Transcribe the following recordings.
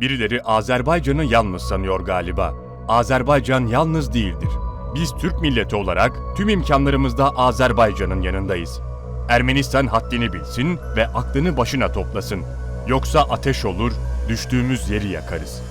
Birileri Azerbaycan'ı yalnız sanıyor galiba. Azerbaycan yalnız değildir. Biz Türk milleti olarak tüm imkanlarımızda Azerbaycan'ın yanındayız. Ermenistan haddini bilsin ve aklını başına toplasın. Yoksa ateş olur, düştüğümüz yeri yakarız.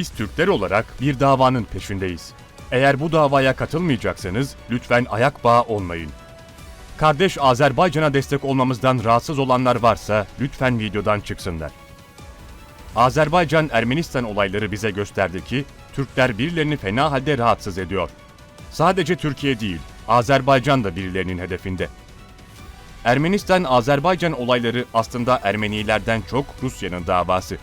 Biz Türkler olarak bir davanın peşindeyiz. Eğer bu davaya katılmayacaksanız lütfen ayak bağı olmayın. Kardeş Azerbaycan'a destek olmamızdan rahatsız olanlar varsa lütfen videodan çıksınlar. Azerbaycan-Ermenistan olayları bize gösterdi ki Türkler birilerini fena halde rahatsız ediyor. Sadece Türkiye değil, Azerbaycan da birilerinin hedefinde. Ermenistan-Azerbaycan olayları aslında Ermenilerden çok Rusya'nın davası.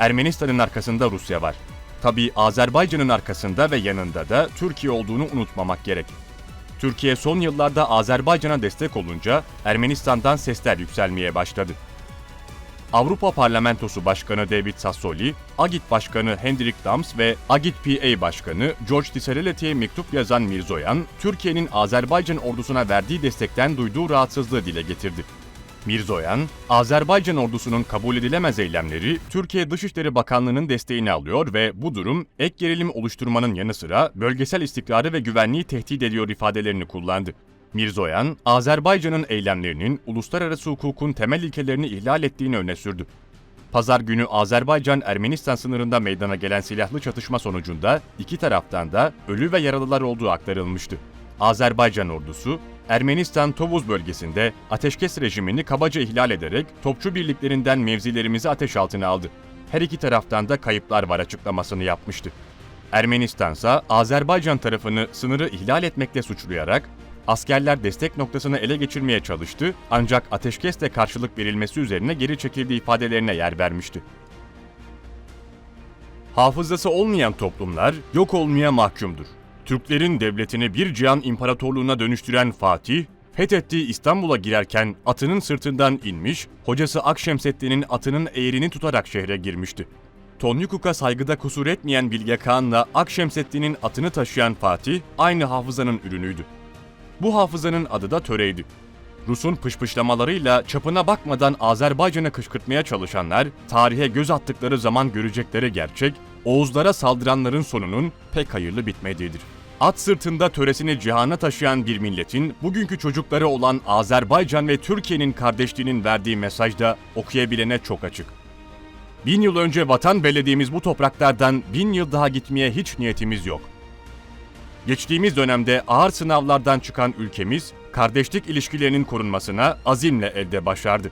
Ermenistan'ın arkasında Rusya var. Tabii Azerbaycan'ın arkasında ve yanında da Türkiye olduğunu unutmamak gerek. Türkiye son yıllarda Azerbaycan'a destek olunca Ermenistan'dan sesler yükselmeye başladı. Avrupa Parlamentosu Başkanı David Sassoli, Agit Başkanı Hendrik Dams ve Agit PA Başkanı George Tissereleti'ye mektup yazan Mirzoyan, Türkiye'nin Azerbaycan ordusuna verdiği destekten duyduğu rahatsızlığı dile getirdi. Mirzoyan, Azerbaycan ordusunun kabul edilemez eylemleri Türkiye Dışişleri Bakanlığı'nın desteğini alıyor ve bu durum ek gerilim oluşturmanın yanı sıra bölgesel istikrarı ve güvenliği tehdit ediyor ifadelerini kullandı. Mirzoyan, Azerbaycan'ın eylemlerinin uluslararası hukukun temel ilkelerini ihlal ettiğini öne sürdü. Pazar günü Azerbaycan-Ermenistan sınırında meydana gelen silahlı çatışma sonucunda iki taraftan da ölü ve yaralılar olduğu aktarılmıştı. Azerbaycan ordusu, Ermenistan Tovuz bölgesinde ateşkes rejimini kabaca ihlal ederek topçu birliklerinden mevzilerimizi ateş altına aldı. Her iki taraftan da kayıplar var açıklamasını yapmıştı. Ermenistan ise Azerbaycan tarafını sınırı ihlal etmekle suçlayarak askerler destek noktasını ele geçirmeye çalıştı ancak ateşkesle karşılık verilmesi üzerine geri çekildiği ifadelerine yer vermişti. Hafızası olmayan toplumlar yok olmaya mahkumdur. Türklerin devletini bir cihan imparatorluğuna dönüştüren Fatih, fethettiği İstanbul'a girerken atının sırtından inmiş, hocası Akşemseddin'in atının eğrini tutarak şehre girmişti. Tonyukuk'a saygıda kusur etmeyen Bilge Kağan'la Akşemseddin'in atını taşıyan Fatih aynı hafızanın ürünüydü. Bu hafızanın adı da töreydi. Rus'un pışpışlamalarıyla çapına bakmadan Azerbaycan'a kışkırtmaya çalışanlar, tarihe göz attıkları zaman görecekleri gerçek, Oğuzlara saldıranların sonunun pek hayırlı bitmediğidir. At sırtında töresini cihana taşıyan bir milletin bugünkü çocukları olan Azerbaycan ve Türkiye'nin kardeşliğinin verdiği mesajda okuyabilene çok açık. Bin yıl önce vatan belediğimiz bu topraklardan bin yıl daha gitmeye hiç niyetimiz yok. Geçtiğimiz dönemde ağır sınavlardan çıkan ülkemiz, kardeşlik ilişkilerinin korunmasına azimle elde başardı.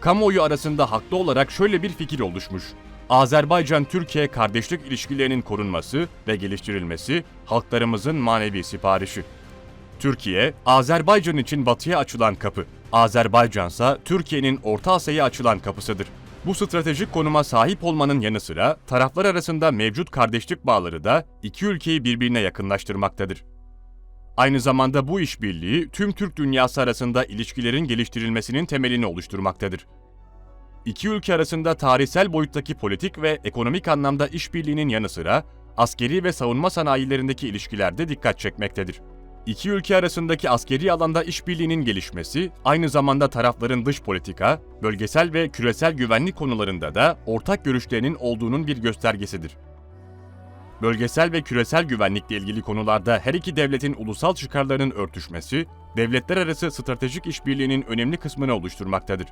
Kamuoyu arasında haklı olarak şöyle bir fikir oluşmuş. Azerbaycan-Türkiye kardeşlik ilişkilerinin korunması ve geliştirilmesi halklarımızın manevi siparişi. Türkiye, Azerbaycan için batıya açılan kapı. Azerbaycan ise Türkiye'nin Orta Asya'ya açılan kapısıdır. Bu stratejik konuma sahip olmanın yanı sıra taraflar arasında mevcut kardeşlik bağları da iki ülkeyi birbirine yakınlaştırmaktadır. Aynı zamanda bu işbirliği tüm Türk dünyası arasında ilişkilerin geliştirilmesinin temelini oluşturmaktadır. İki ülke arasında tarihsel boyuttaki politik ve ekonomik anlamda işbirliğinin yanı sıra askeri ve savunma sanayilerindeki ilişkilerde dikkat çekmektedir. İki ülke arasındaki askeri alanda işbirliğinin gelişmesi, aynı zamanda tarafların dış politika, bölgesel ve küresel güvenlik konularında da ortak görüşlerinin olduğunun bir göstergesidir. Bölgesel ve küresel güvenlikle ilgili konularda her iki devletin ulusal çıkarlarının örtüşmesi, devletler arası stratejik işbirliğinin önemli kısmını oluşturmaktadır.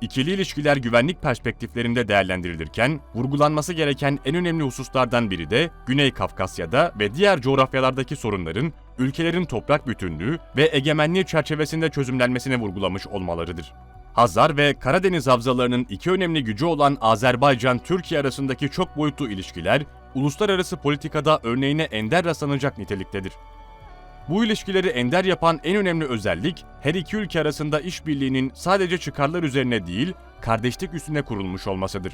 İkili ilişkiler güvenlik perspektiflerinde değerlendirilirken, vurgulanması gereken en önemli hususlardan biri de Güney Kafkasya'da ve diğer coğrafyalardaki sorunların ülkelerin toprak bütünlüğü ve egemenliği çerçevesinde çözümlenmesine vurgulamış olmalarıdır. Hazar ve Karadeniz havzalarının iki önemli gücü olan Azerbaycan-Türkiye arasındaki çok boyutlu ilişkiler, uluslararası politikada örneğine ender rastlanacak niteliktedir. Bu ilişkileri ender yapan en önemli özellik, her iki ülke arasında işbirliğinin sadece çıkarlar üzerine değil, kardeşlik üstüne kurulmuş olmasıdır.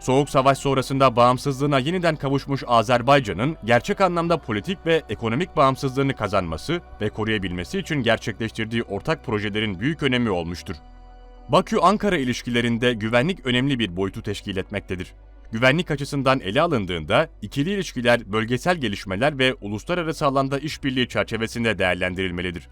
Soğuk Savaş sonrasında bağımsızlığına yeniden kavuşmuş Azerbaycan'ın gerçek anlamda politik ve ekonomik bağımsızlığını kazanması ve koruyabilmesi için gerçekleştirdiği ortak projelerin büyük önemi olmuştur. Bakü-Ankara ilişkilerinde güvenlik önemli bir boyutu teşkil etmektedir. Güvenlik açısından ele alındığında ikili ilişkiler bölgesel gelişmeler ve uluslararası alanda işbirliği çerçevesinde değerlendirilmelidir.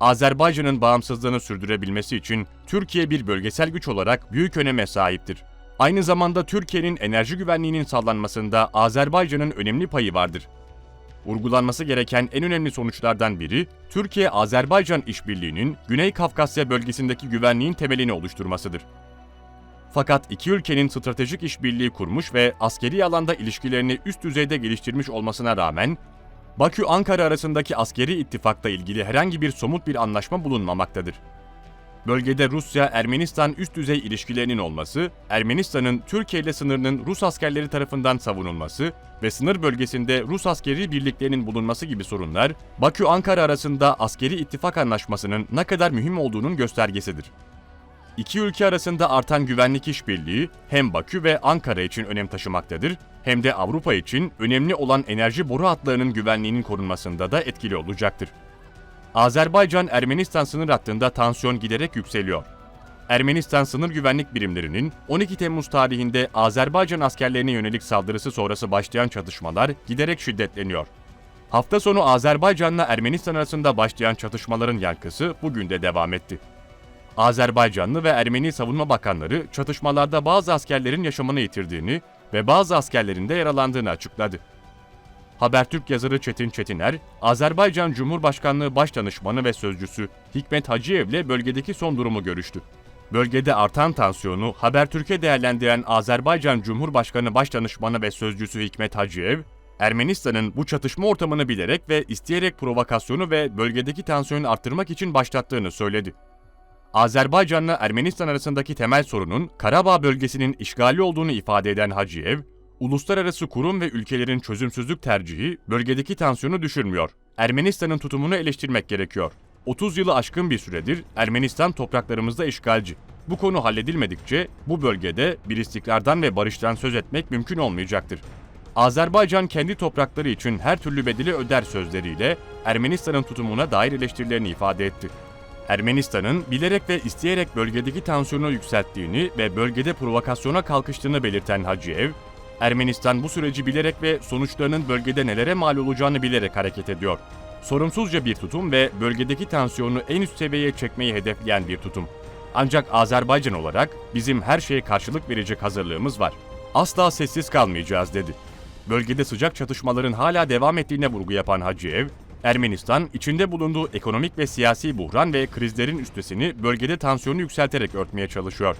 Azerbaycan'ın bağımsızlığını sürdürebilmesi için Türkiye bir bölgesel güç olarak büyük öneme sahiptir. Aynı zamanda Türkiye'nin enerji güvenliğinin sağlanmasında Azerbaycan'ın önemli payı vardır. Vurgulanması gereken en önemli sonuçlardan biri, Türkiye-Azerbaycan işbirliğinin Güney Kafkasya bölgesindeki güvenliğin temelini oluşturmasıdır. Fakat iki ülkenin stratejik işbirliği kurmuş ve askeri alanda ilişkilerini üst düzeyde geliştirmiş olmasına rağmen, Bakü-Ankara arasındaki askeri ittifakla ilgili herhangi bir somut bir anlaşma bulunmamaktadır. Bölgede Rusya-Ermenistan üst düzey ilişkilerinin olması, Ermenistan'ın Türkiye ile sınırının Rus askerleri tarafından savunulması ve sınır bölgesinde Rus askeri birliklerinin bulunması gibi sorunlar, Bakü-Ankara arasında askeri ittifak anlaşmasının ne kadar mühim olduğunun göstergesidir. İki ülke arasında artan güvenlik işbirliği hem Bakü ve Ankara için önem taşımaktadır, hem de Avrupa için önemli olan enerji boru hatlarının güvenliğinin korunmasında da etkili olacaktır. Azerbaycan-Ermenistan sınır hattında tansiyon giderek yükseliyor. Ermenistan sınır güvenlik birimlerinin 12 Temmuz tarihinde Azerbaycan askerlerine yönelik saldırısı sonrası başlayan çatışmalar giderek şiddetleniyor. Hafta sonu Azerbaycan'la Ermenistan arasında başlayan çatışmaların yankısı bugün de devam etti. Azerbaycanlı ve Ermeni savunma bakanları çatışmalarda bazı askerlerin yaşamını yitirdiğini ve bazı askerlerin de yaralandığını açıkladı. Habertürk yazarı Çetin Çetiner, Azerbaycan Cumhurbaşkanlığı Başdanışmanı ve Sözcüsü Hikmet Hacıyev'le bölgedeki son durumu görüştü. Bölgede artan tansiyonu Habertürk'e değerlendiren Azerbaycan Cumhurbaşkanı Başdanışmanı ve Sözcüsü Hikmet Hacıyev, Ermenistan'ın bu çatışma ortamını bilerek ve isteyerek provokasyonu ve bölgedeki tansiyonu arttırmak için başlattığını söyledi. Azerbaycan'la Ermenistan arasındaki temel sorunun Karabağ bölgesinin işgali olduğunu ifade eden Hacıyev, uluslararası kurum ve ülkelerin çözümsüzlük tercihi bölgedeki tansiyonu düşürmüyor. Ermenistan'ın tutumunu eleştirmek gerekiyor. 30 yılı aşkın bir süredir Ermenistan topraklarımızda işgalci. Bu konu halledilmedikçe bu bölgede bir istikrardan ve barıştan söz etmek mümkün olmayacaktır. Azerbaycan kendi toprakları için her türlü bedeli öder sözleriyle Ermenistan'ın tutumuna dair eleştirilerini ifade etti. Ermenistan'ın bilerek ve isteyerek bölgedeki tansiyonu yükselttiğini ve bölgede provokasyona kalkıştığını belirten Hacıyev, Ermenistan bu süreci bilerek ve sonuçlarının bölgede nelere mal olacağını bilerek hareket ediyor. Sorumsuzca bir tutum ve bölgedeki tansiyonu en üst seviyeye çekmeyi hedefleyen bir tutum. Ancak Azerbaycan olarak bizim her şeye karşılık verecek hazırlığımız var. Asla sessiz kalmayacağız dedi. Bölgede sıcak çatışmaların hala devam ettiğine vurgu yapan Hacıyev, Ermenistan içinde bulunduğu ekonomik ve siyasi buhran ve krizlerin üstesini bölgede tansiyonu yükselterek örtmeye çalışıyor.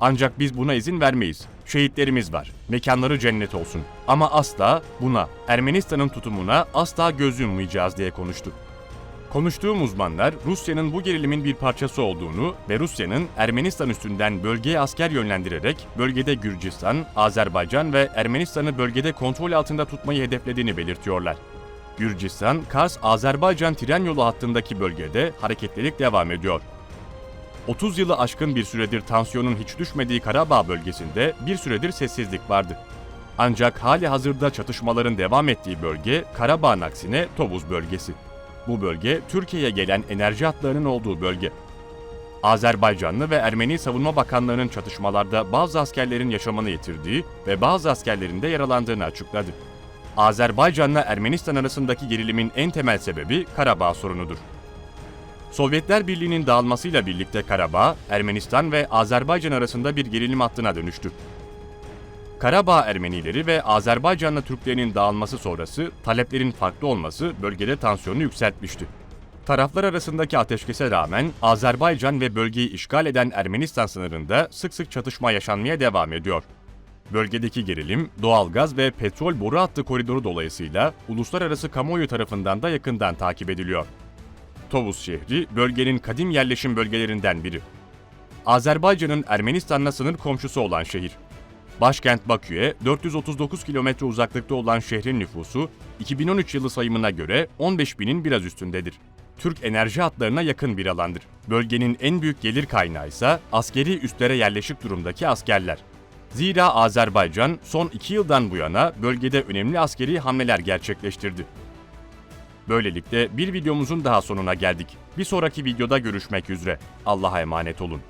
Ancak biz buna izin vermeyiz. Şehitlerimiz var. Mekanları cennet olsun. Ama asla buna, Ermenistan'ın tutumuna asla göz yummayacağız diye konuştu. Konuştuğum uzmanlar Rusya'nın bu gerilimin bir parçası olduğunu ve Rusya'nın Ermenistan üstünden bölgeye asker yönlendirerek bölgede Gürcistan, Azerbaycan ve Ermenistan'ı bölgede kontrol altında tutmayı hedeflediğini belirtiyorlar. Gürcistan, Kars-Azerbaycan tren yolu hattındaki bölgede hareketlilik devam ediyor. 30 yılı aşkın bir süredir tansiyonun hiç düşmediği Karabağ bölgesinde bir süredir sessizlik vardı. Ancak hali hazırda çatışmaların devam ettiği bölge Karabağ'ın aksine Tovuz bölgesi. Bu bölge Türkiye'ye gelen enerji hatlarının olduğu bölge. Azerbaycanlı ve Ermeni Savunma Bakanlarının çatışmalarda bazı askerlerin yaşamını yitirdiği ve bazı askerlerin de yaralandığını açıkladı. Azerbaycan'la Ermenistan arasındaki gerilimin en temel sebebi Karabağ sorunudur. Sovyetler Birliği'nin dağılmasıyla birlikte Karabağ, Ermenistan ve Azerbaycan arasında bir gerilim hattına dönüştü. Karabağ Ermenileri ve Azerbaycanlı Türklerinin dağılması sonrası taleplerin farklı olması bölgede tansiyonu yükseltmişti. Taraflar arasındaki ateşkese rağmen Azerbaycan ve bölgeyi işgal eden Ermenistan sınırında sık sık çatışma yaşanmaya devam ediyor. Bölgedeki gerilim, doğalgaz ve petrol boru hattı koridoru dolayısıyla uluslararası kamuoyu tarafından da yakından takip ediliyor. Tovuz şehri bölgenin kadim yerleşim bölgelerinden biri. Azerbaycan'ın Ermenistan'la sınır komşusu olan şehir. Başkent Bakü'ye 439 kilometre uzaklıkta olan şehrin nüfusu 2013 yılı sayımına göre 15 binin biraz üstündedir. Türk enerji hatlarına yakın bir alandır. Bölgenin en büyük gelir kaynağı ise askeri üslere yerleşik durumdaki askerler. Zira Azerbaycan son iki yıldan bu yana bölgede önemli askeri hamleler gerçekleştirdi. Böylelikle bir videomuzun daha sonuna geldik. Bir sonraki videoda görüşmek üzere. Allah'a emanet olun.